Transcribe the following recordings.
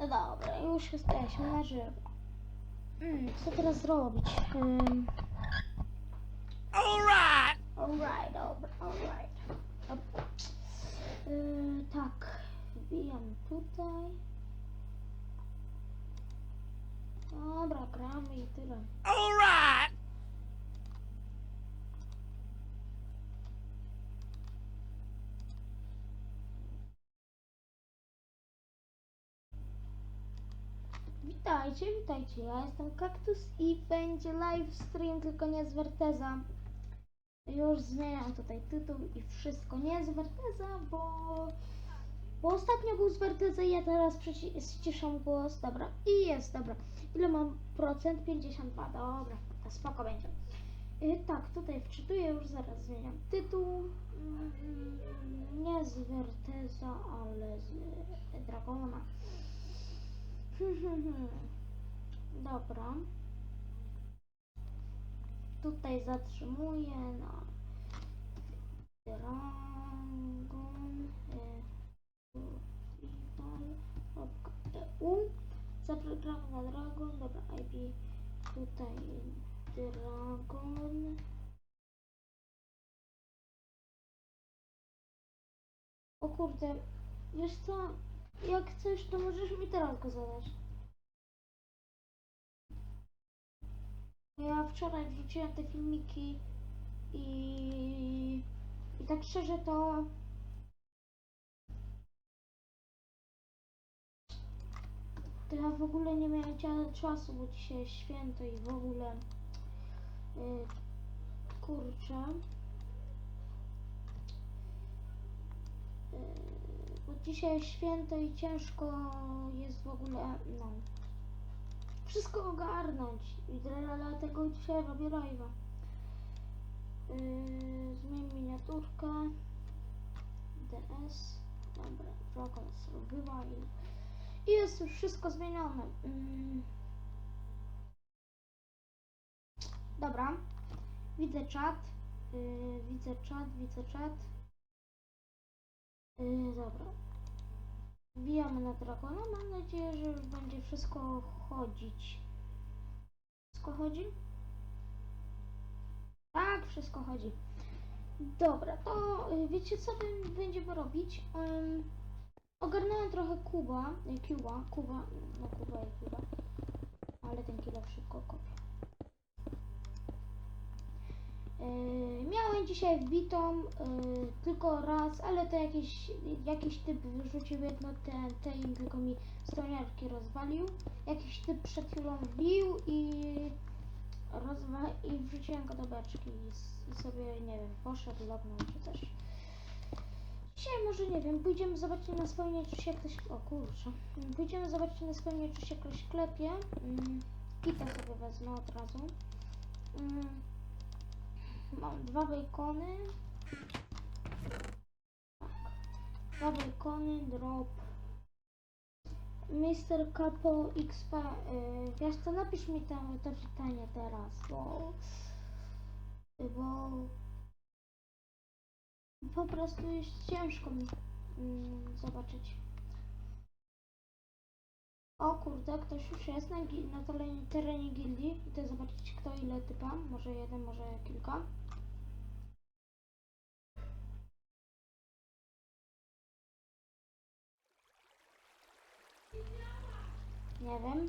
No dobra, już jesteśmy na żywo. Mm, co teraz zrobić? Um, Alright! alright, dobra, alright. Dobra. Yy, tak, wbijam tutaj. Dobra, gramy i tyle. Alright! Witajcie, witajcie. Ja jestem Kaktus i będzie live stream, tylko nie z Werteza. Już zmieniam tutaj tytuł i wszystko. Nie z Werteza, bo, bo ostatnio był z Werteza i ja teraz ściszam głos. Dobra, i jest, dobra. Ile mam procent? 52, dobra. To spoko będzie. Y, tak, tutaj wczytuję, już zaraz zmieniam tytuł. Mm, Nie z Werteza, ale z Dragona. Dobra. Tutaj zatrzymuję na Dragon EU. Zapraszamy na Dragon. Dobra, IP tutaj Dragon. O kurde, wiesz co? Jak chcesz, to możesz mi teraz go zadać. Ja wczoraj wrzuciłem te filmiki i, i tak szczerze to to ja w ogóle nie miałem czasu, bo dzisiaj święto i w ogóle yy, kurczę yy, bo dzisiaj święto i ciężko jest w ogóle no wszystko ogarnąć i dla- dlatego dzisiaj robię live'a. Yy, zmień miniaturkę. DS. Dobra, Dragon Survival. I jest już wszystko zmienione. Yy. Dobra. Widzę czat. Yy, widzę czat, widzę czat. Yy, dobra. Wbijamy na Dragona. Mam nadzieję, że już będzie wszystko chodzić. Wszystko chodzi? Tak, wszystko chodzi. Dobra, to y, wiecie co będziemy robić? Um, ogarnąłem trochę Kuba, y, Kuba, Kuba, no Kuba i Kuba, ale ten kilo szybko kopię. Miałem dzisiaj wbitą yy, tylko raz, ale to jakiś, jakiś typ wyrzucił jedno TNT i tylko mi stroniarki rozwalił. Jakiś typ przed chwilą wbił i rozwa i wrzuciłem go do beczki i, i sobie, nie wiem, poszedł, lognął czy też. Dzisiaj może, nie wiem, pójdziemy zobaczyć na spełnienie, czy się ktoś... O kurczę. Pójdziemy zobaczyć na spełnienie, czy się ktoś klepie. Mm, Kita sobie wezmę od razu. Mm, Mam dwa bacony. Tak. Dwa bacony, drop. Mr. Capo XP. Yy, wiesz co, napisz mi to, to pytanie teraz, bo... Bo... Po prostu jest ciężko mi mm, zobaczyć. O kurde, ktoś już jest na, na terenie, terenie gildii. Typa. Może jeden, może kilka. Nie wiem.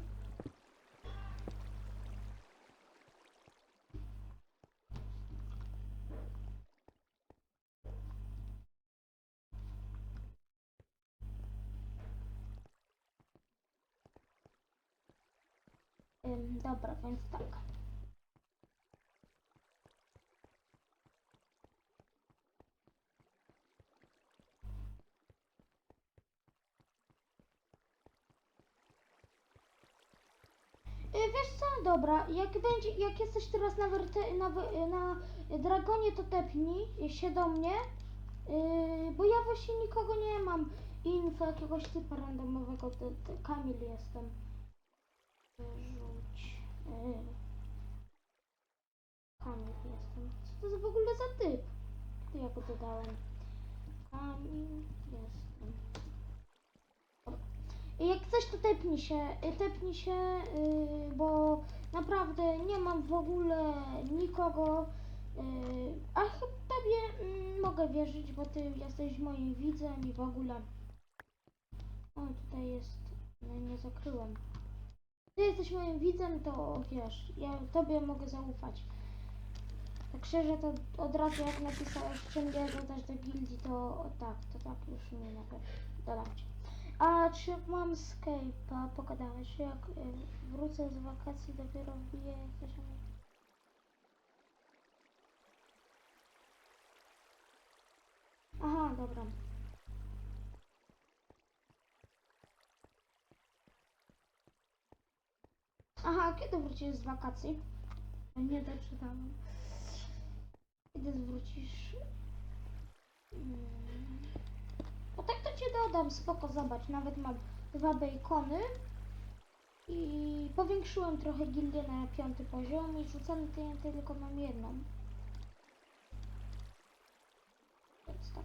Dobra, więc tak. Dobra, jak będzie, jak jesteś teraz na, werte, na, na Dragonie, to tepnij się do mnie, yy, bo ja właśnie nikogo nie mam info jakiegoś typa randomowego, to, to Kamil jestem. Rzuć. Yy. Kamil jestem. Co to za w ogóle za typ? To ja go dodałem. Kamil jestem. Jak coś to tepnij się, tepnij się, y, bo naprawdę nie mam w ogóle nikogo, y, a tobie mm, mogę wierzyć, bo ty jesteś moim widzem i w ogóle. O, tutaj jest, no nie zakryłem. Ty jesteś moim widzem, to wiesz, ja tobie mogę zaufać. Tak szczerze, to od razu jak napisałeś, czy mnie dodać do gildii, to o, tak, to tak już mnie nawet dodam cię. A czy mam Skype'a? Pogadałeś, jak y, wrócę z wakacji, dopiero wbiję tam. Aha, dobra. Aha, kiedy wrócisz z wakacji? Nie doczytałam. Kiedy wrócisz? Mm. No tak to cię dodam, spoko, zobacz, nawet mam dwa bacony i powiększyłem trochę gildię na piąty poziom i rzucamy TNT tylko mam jedną. Więc tak.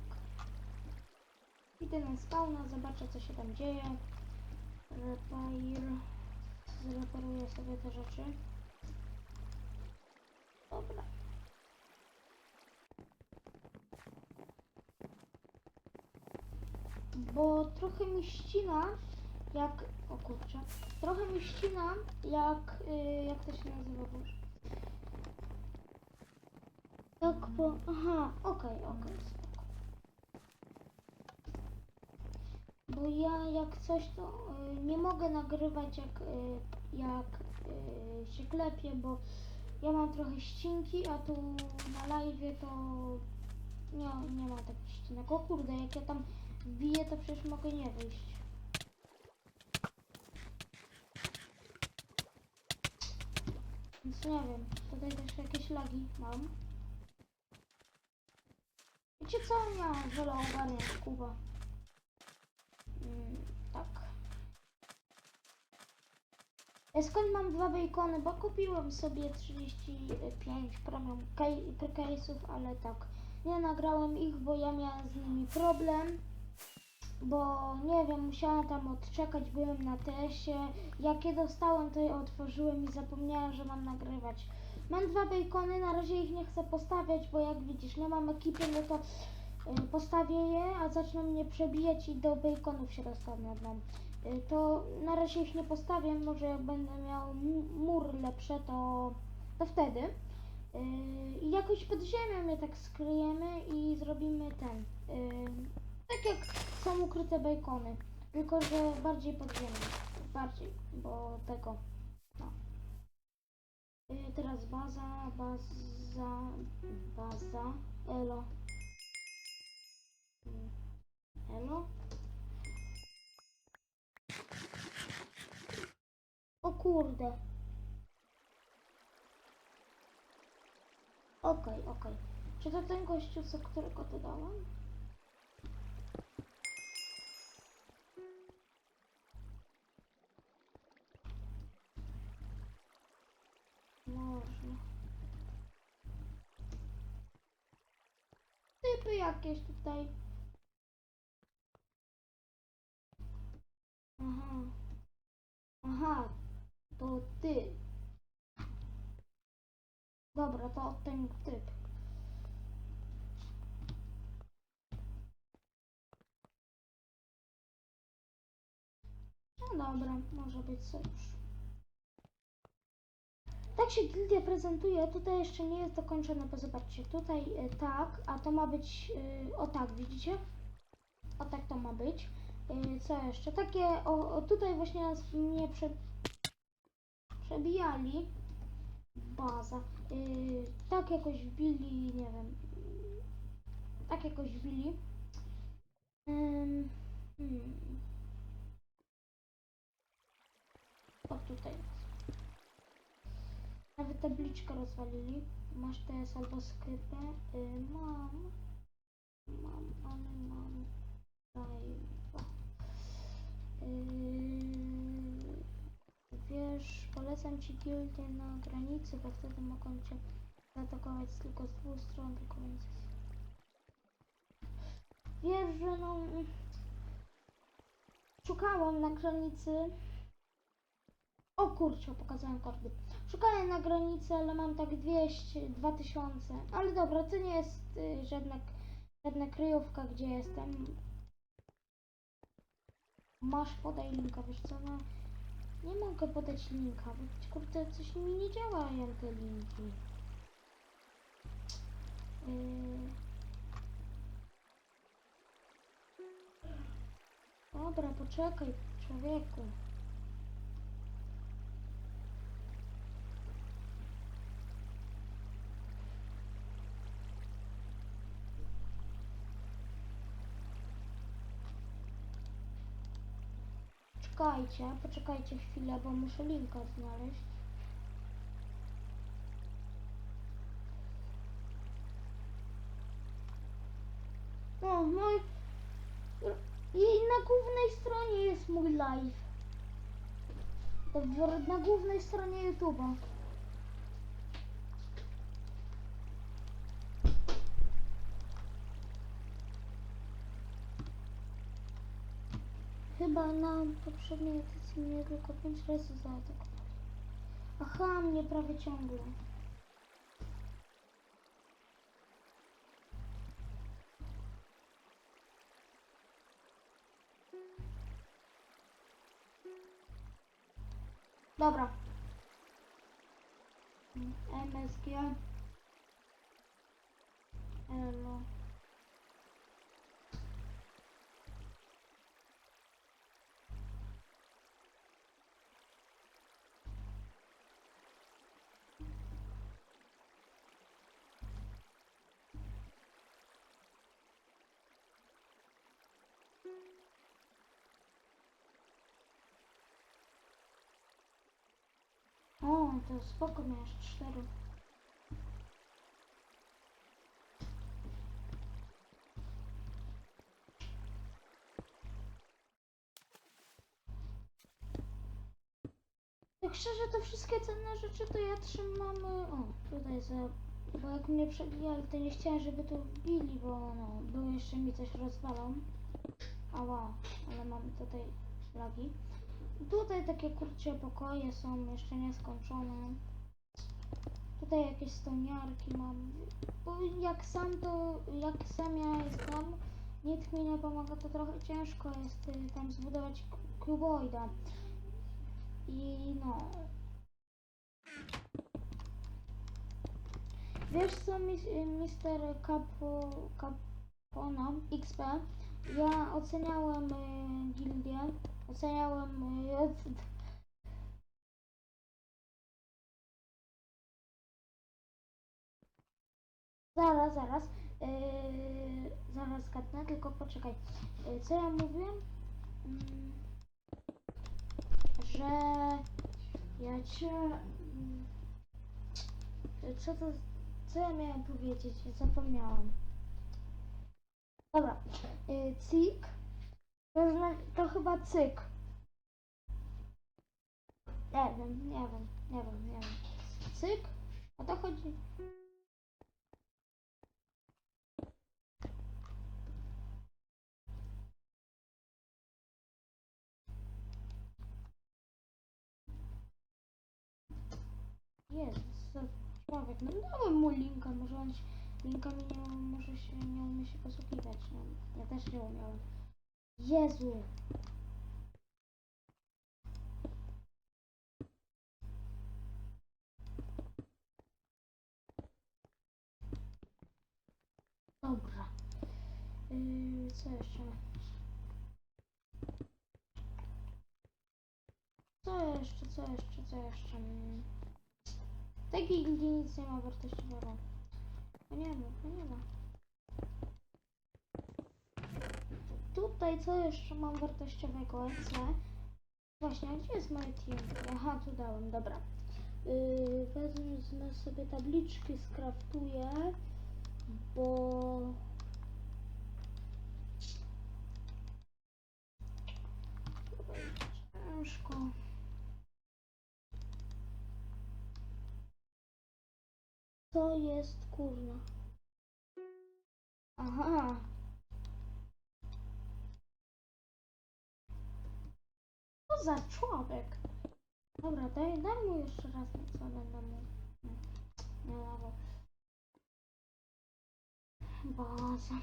Idę na spawna, zobaczę co się tam dzieje. Repair. Zreparuję sobie te rzeczy. Bo trochę mi ścina, jak... O kurczę. Trochę mi ścina, jak... Y, jak to się nazywa, boże? Tak, bo... Aha, okej, okej, spoko. Bo ja jak coś to y, nie mogę nagrywać jak, y, jak y, się klepię, bo ja mam trochę ścinki, a tu na live to nie, nie ma takich ścinek. O kurde, jak ja tam wbiję, to przecież mogę nie wyjść. Więc nie wiem, tutaj też jakieś lagi mam. Wiecie co? Ja wolę ogarniać Kuba. Mm, tak. E, Skąd mam dwa bacony? Bo kupiłem sobie 35 premium ca- case'ów, ale tak. Nie nagrałem ich, bo ja miałem z nimi problem. Bo nie wiem, musiałem tam odczekać, byłem na tesie. Jak je dostałem, to je otworzyłem i zapomniałem, że mam nagrywać. Mam dwa bacony, na razie ich nie chcę postawiać, bo jak widzisz, nie mam ekipy, no to y, postawię je, a zaczną mnie przebijać i do baconów się rozpadną. Y, To na razie ich nie postawię, może jak będę miał mu- mur lepsze, to, to wtedy. Y, I jakoś pod ziemią je tak skryjemy i zrobimy ten. Tak jak są ukryte bacony, tylko że bardziej pod ziemią. Bardziej, bo tego. No. Y, Teraz baza, baza, baza, elo. Mm, Elo. O kurde. Okej, okej. Czy to ten gościu, co którego dodałam? Można. Jakieś tutaj. Aha. Aha. To ty. Dobra, to ten typ. No dobra, może być sojusz. Tak się gildia prezentuje, tutaj jeszcze nie jest dokończone, bo zobaczcie, tutaj y, tak, a to ma być, y, o tak, widzicie? O tak to ma być. Y, co jeszcze? Takie, o, o tutaj właśnie nas mnie prze, przebijali. Baza. Tak jakoś wbili, nie wiem. Tak jakoś wbili. Hmm. O tutaj. Nawet tabliczkę rozwalili. Masz TS albo skrypę. Y, mam. Mam, ale mam. Live'a. Yy, wiesz, polecam ci gildię na granicy, bo wtedy mogą cię zaatakować tylko z dwóch stron, tylko więc... Wiesz, że no... szukałam na granicy. O kurczę, pokazałem kordy. Szukałem na granicy, ale mam tak 200, 2000. Ale dobra, to nie jest y, żadna, żadna kryjówka, gdzie jestem. Masz podaj linka, wiesz co, no nie mogę podać linka, bo kurde coś mi nie działają te linki. Yy... Dobra, poczekaj, człowieku. Czekajcie, poczekajcie chwilę, bo muszę linka znaleźć. O, mój... I na głównej stronie jest mój live. Na głównej stronie YouTube'a. Chyba na poprzedniej edycji mnie tylko 5 razy zaatakował. Aha, mnie prawie ciągle. Dobra. MSG. Elo. O, to spoko, miałeś cztery. Tak szczerze, to wszystkie cenne rzeczy to ja trzymam... y, O, tutaj za... Bo jak mnie przebijali, to nie chciałem, żeby tu wbili, bo no, był jeszcze mi coś rozwalą. Ała, ale mam tutaj lagi. Tutaj takie kurcze pokoje są jeszcze nieskończone. Tutaj jakieś stoniarki mam. Bo jak sam to, jak sam ja jestem, nikt mi nie pomaga, to trochę ciężko jest y, tam zbudować kuboida. I no. Wiesz co, y, Mister Capo, Capona XP? Ja oceniałem y, gildię, oceniałem y, od- Zaraz, zaraz. Yy, zaraz zgadnę, tylko poczekaj. Yy, co ja mówiłem? Mm, że ja cię... mm, Co to... Co ja miałem powiedzieć? Zapomniałam. Dobra. Yy, cik. To, to chyba cyk. Nie wiem, nie wiem, nie wiem, nie wiem. Cyk? O to chodzi. Jezus, człowiek. No dałem mu linka, może on się, linkami nie, może się, nie umie się posługiwać. No, ja też nie umiałem. Jezu. Dobra. Yy, co jeszcze? Co jeszcze, co jeszcze, co jeszcze? Nic nie ma wartościowego. No nie ma, no nie ma. Tutaj co jeszcze mam wartościowego? EC. Właśnie, gdzie jest moje team? Aha, tu dałem, dobra. Yy, wezmę sobie tabliczki, skraftuję, bo... Ciężko. To jest kurna. Aha. Za człowiek? Dobra, daj, daj mu jeszcze raz, co będę mu dawał. Boże.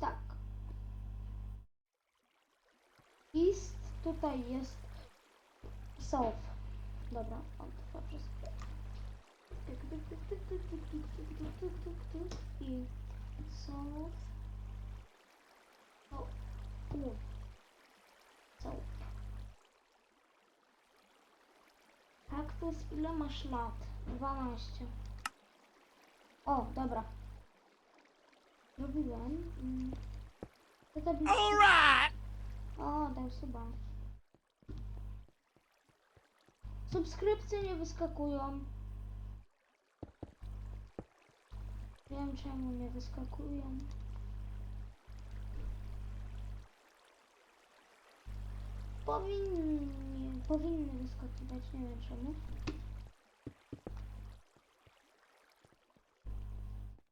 Tak. Ist tutaj jest sow. Dobra, on to przez i sow. O, u. Sow. Kaktus, ile masz lat? 12. O, dobra. Robiłem. To to Alright! o, dał suba. Subskrypcje nie wyskakują. Wiem czemu nie wyskakują. Powinni, powinny wyskakiwać, nie wiem czemu.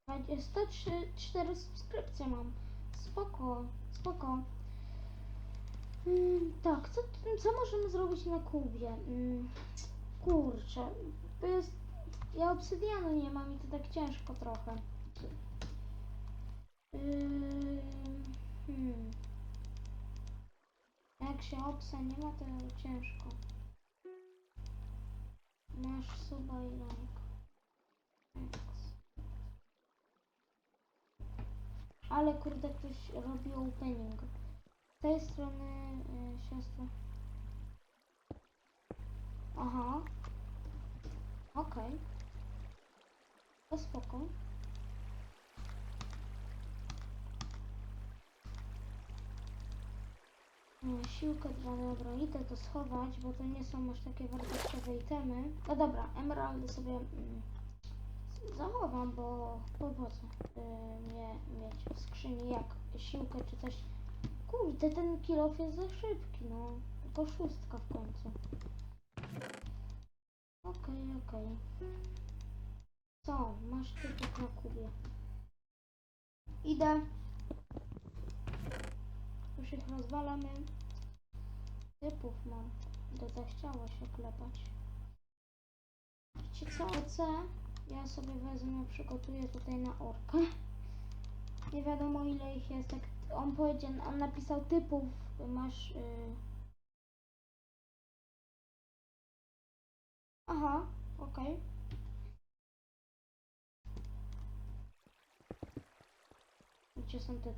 Będzie 103, 4 subskrypcje mam. Spoko, spoko. Mm, tak, co, co możemy zrobić na kubie? Mm, kurczę, to jest... Ja obsydianu nie mam i to tak ciężko trochę. Yy, hmm. Jak się obsa nie ma, to ciężko. Masz suba i. Thanks. Ale kurde, ktoś robi opening. Z tej strony y, siostra. Aha. Okej. To spoko. E, Siłkę dwa, dobra, to schować, bo to nie są aż takie wartościowe itemy. No dobra, emeraldy sobie mm, zachowam, bo po co y, nie mieć w skrzyni jak siłkę czy coś. Kurde, ten kilof jest za szybki, no. Tylko szóstka w końcu. Okej, okej. Co? Masz typek na kubie. Idę. Już ich rozwalamy. Typów mam. Do zachciało się klepać. Wiecie co, OC? Ja sobie wezmę, przygotuję tutaj na orkę. Nie wiadomo ile ich jest. Jak on powiedział, on napisał typów, masz... y, Aha, okej. Gdzie są te?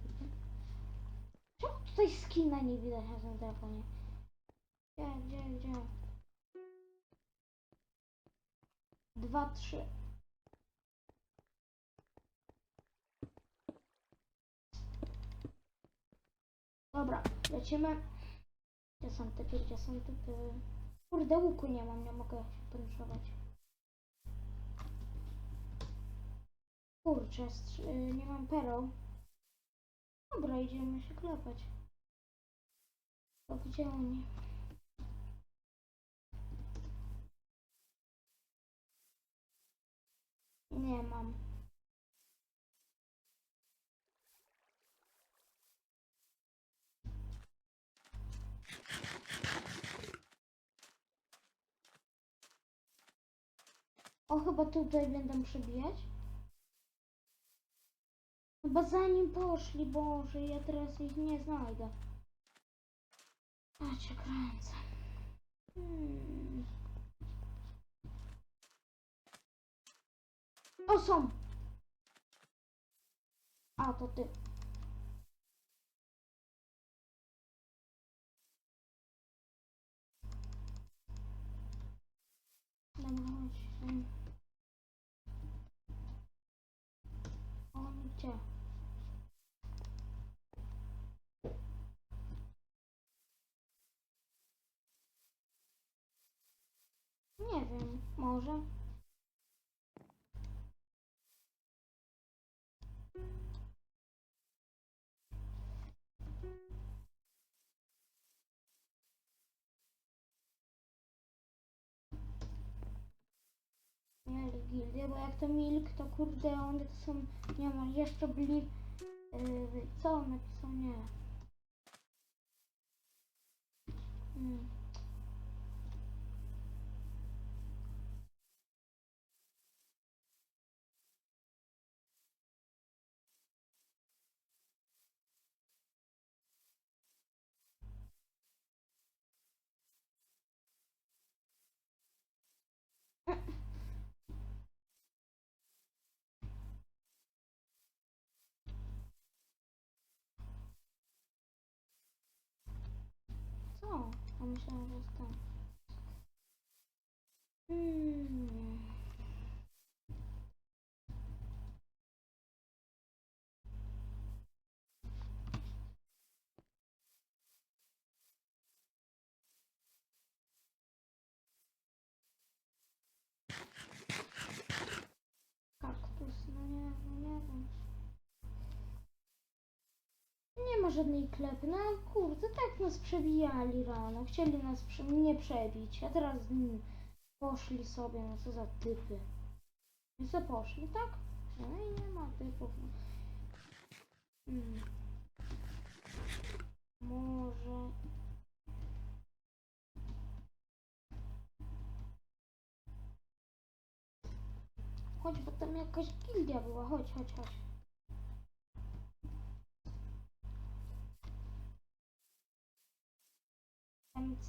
Czemu tutaj skina nie widać na tym telefonie? Gdzie, gdzie, gdzie? Dwa, trzy. Dobra, lecimy. Gdzie są typy, gdzie są typy? Kurde, łuku nie mam, nie mogę się poruszać. Kurczę, y, nie mam pereł. Dobra, idziemy się klepać. To gdzie oni? Nie mam. O, chyba tutaj będę przebijać. Chyba zanim poszli, Boże, ja teraz ich nie znajdę. A cię kręcę. Hmm. O, są! A, to ty. Dobra, chodź. em. On gdzie? Nie wiem, może. Gildię, bo jak to Milk, to kurde, one to są, nie jeszcze byli, yy, co on napisał, nie. Hmm. A myślałam, że jest tam. Hmm. Nie żadnej klepy, no kurde, tak nas przebijali rano, chcieli nas prze mnie przebić, a teraz mm, poszli sobie, no co za typy. I co poszli, tak? No i nie ma typów. Hmm. Może... Chodź, bo tam jakaś gildia była, chodź, chodź, chodź.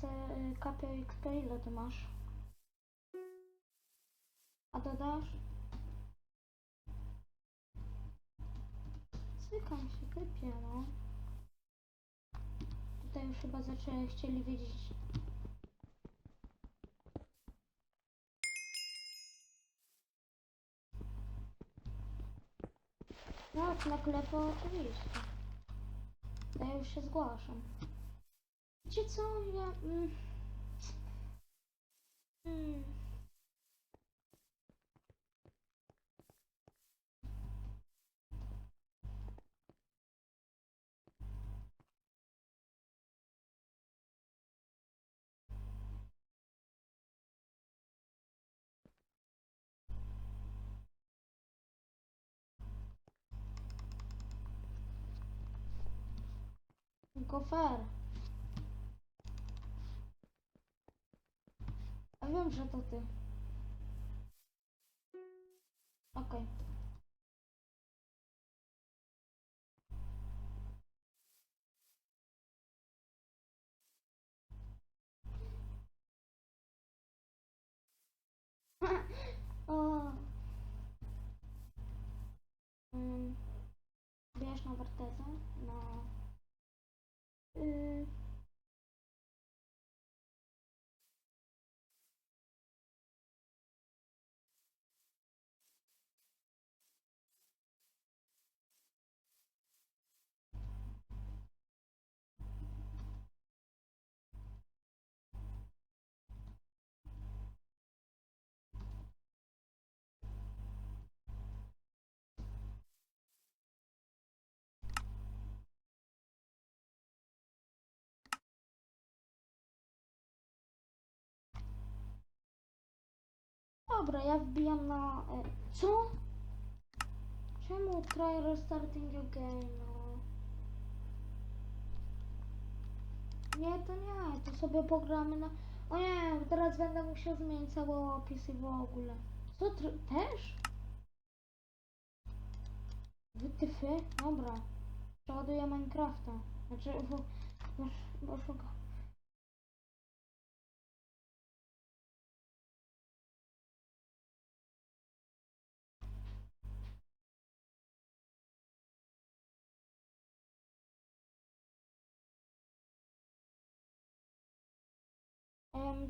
MC y, KPXP ile ty masz? A dodasz? Cykam się, typie, no. Tutaj już chyba zaczęli, chcieli wiedzieć. No, na klepę oczywiście. Ja już się zgłaszam. Wiecie co, ja... Mm, Go fair. Ty. Okej. o. Mm. Bierz na wartezę? No. Y. Dobra, ja wbijam na... E, co? Czemu try restarting again? No. Nie, to nie, to sobie pogramy na... O nie, teraz będę musiał zmienić cały opis i w ogóle. Co, też? Wytyfy? Dobra. Przeładuję Minecrafta. Znaczy, bo... bo, bo szuka.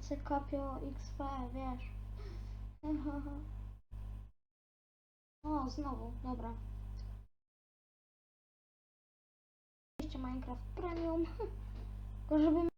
MC Kapio XP, wiesz. O, znowu, dobra. Jeszcze Minecraft Premium. Tylko żeby